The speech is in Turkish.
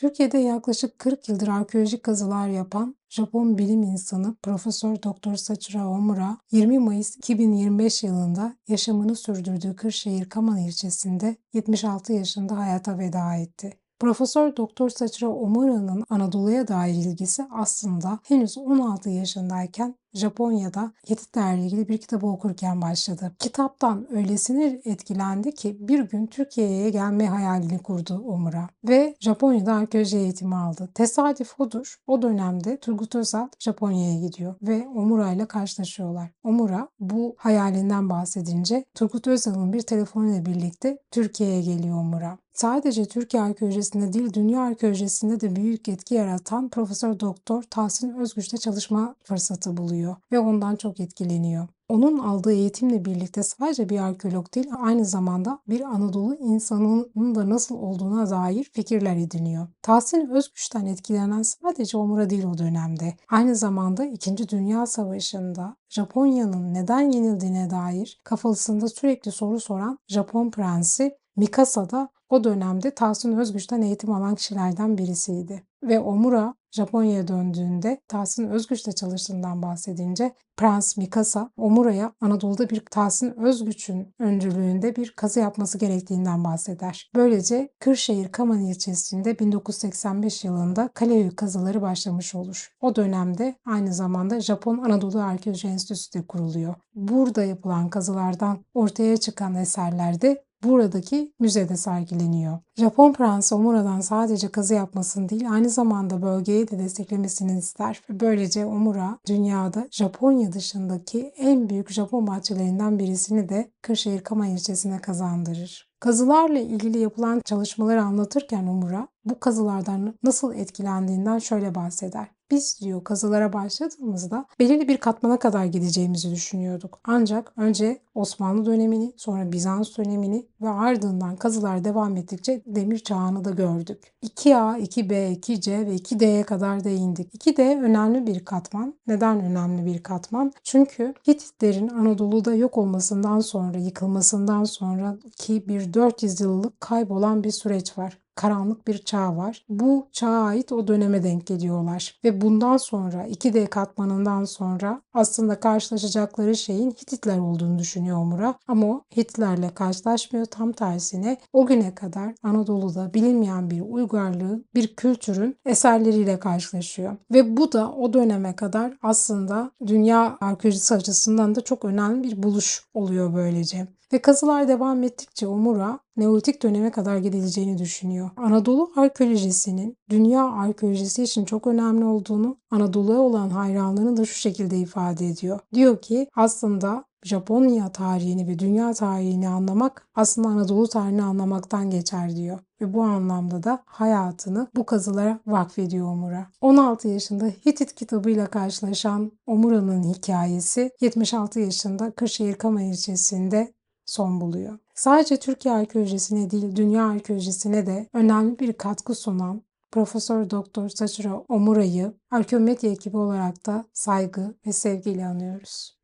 Türkiye'de yaklaşık 40 yıldır arkeolojik kazılar yapan Japon bilim insanı Profesör Doktor Sachiro Omura 20 Mayıs 2025 yılında yaşamını sürdürdüğü Kırşehir Kaman ilçesinde 76 yaşında hayata veda etti. Profesör Doktor Sachiro Omura'nın Anadolu'ya dair ilgisi aslında henüz 16 yaşındayken Japonya'da Hititlerle ilgili bir kitabı okurken başladı. Kitaptan öylesine etkilendi ki bir gün Türkiye'ye gelme hayalini kurdu Omura ve Japonya'da arkeoloji eğitimi aldı. Tesadüf odur. O dönemde Turgut Özal Japonya'ya gidiyor ve Omura ile karşılaşıyorlar. Omura bu hayalinden bahsedince Turgut Özal'ın bir telefonuyla birlikte Türkiye'ye geliyor Omura. Sadece Türkiye arkeolojisinde değil dünya arkeolojisinde de büyük etki yaratan Profesör Doktor Tahsin Özgüç'te çalışma fırsatı buluyor ve ondan çok etkileniyor. Onun aldığı eğitimle birlikte sadece bir arkeolog değil aynı zamanda bir Anadolu insanının da nasıl olduğuna dair fikirler ediniyor. Tahsin Özgüç'ten etkilenen sadece Omura değil o dönemde. Aynı zamanda 2. Dünya Savaşı'nda Japonya'nın neden yenildiğine dair kafasında sürekli soru soran Japon prensi Mikasa da o dönemde Tahsin Özgüç'ten eğitim alan kişilerden birisiydi. Ve Omura Japonya'ya döndüğünde Tahsin Özgüç'te çalıştığından bahsedince Prens Mikasa Omura'ya Anadolu'da bir Tahsin Özgüç'ün öncülüğünde bir kazı yapması gerektiğinden bahseder. Böylece Kırşehir Kaman ilçesinde 1985 yılında Kaleyük kazıları başlamış olur. O dönemde aynı zamanda Japon Anadolu Arkeoloji Enstitüsü de kuruluyor. Burada yapılan kazılardan ortaya çıkan eserlerde buradaki müzede sergileniyor. Japon Prensi Omura'dan sadece kazı yapmasını değil aynı zamanda bölgeyi de desteklemesini ister. Böylece Omura dünyada Japonya dışındaki en büyük Japon bahçelerinden birisini de Kırşehir Kama ilçesine kazandırır. Kazılarla ilgili yapılan çalışmaları anlatırken Omura bu kazılardan nasıl etkilendiğinden şöyle bahseder. Biz diyor kazılara başladığımızda belirli bir katmana kadar gideceğimizi düşünüyorduk. Ancak önce Osmanlı dönemini, sonra Bizans dönemini ve ardından kazılar devam ettikçe demir çağını da gördük. 2A, 2B, 2C ve 2D'ye kadar değindik. 2D önemli bir katman. Neden önemli bir katman? Çünkü Hititlerin Anadolu'da yok olmasından sonra, yıkılmasından sonra ki bir 400 yıllık kaybolan bir süreç var karanlık bir çağ var. Bu çağa ait o döneme denk geliyorlar. Ve bundan sonra 2D katmanından sonra aslında karşılaşacakları şeyin Hititler olduğunu düşünüyor Omura. Ama o Hititlerle karşılaşmıyor. Tam tersine o güne kadar Anadolu'da bilinmeyen bir uygarlığın, bir kültürün eserleriyle karşılaşıyor. Ve bu da o döneme kadar aslında dünya arkeolojisi açısından da çok önemli bir buluş oluyor böylece. Ve kazılar devam ettikçe Omura Neolitik döneme kadar gidileceğini düşünüyor. Anadolu arkeolojisinin dünya arkeolojisi için çok önemli olduğunu, Anadolu'ya olan hayranlığını da şu şekilde ifade ediyor. Diyor ki aslında Japonya tarihini ve dünya tarihini anlamak aslında Anadolu tarihini anlamaktan geçer diyor. Ve bu anlamda da hayatını bu kazılara vakfediyor Omura. 16 yaşında Hitit kitabıyla karşılaşan Omura'nın hikayesi 76 yaşında Kırşehir Kama ilçesinde son buluyor. Sadece Türkiye arkeolojisine değil dünya arkeolojisine de önemli bir katkı sunan Profesör Doktor Sachiro Omura'yı Arkeomedya ekibi olarak da saygı ve sevgiyle anıyoruz.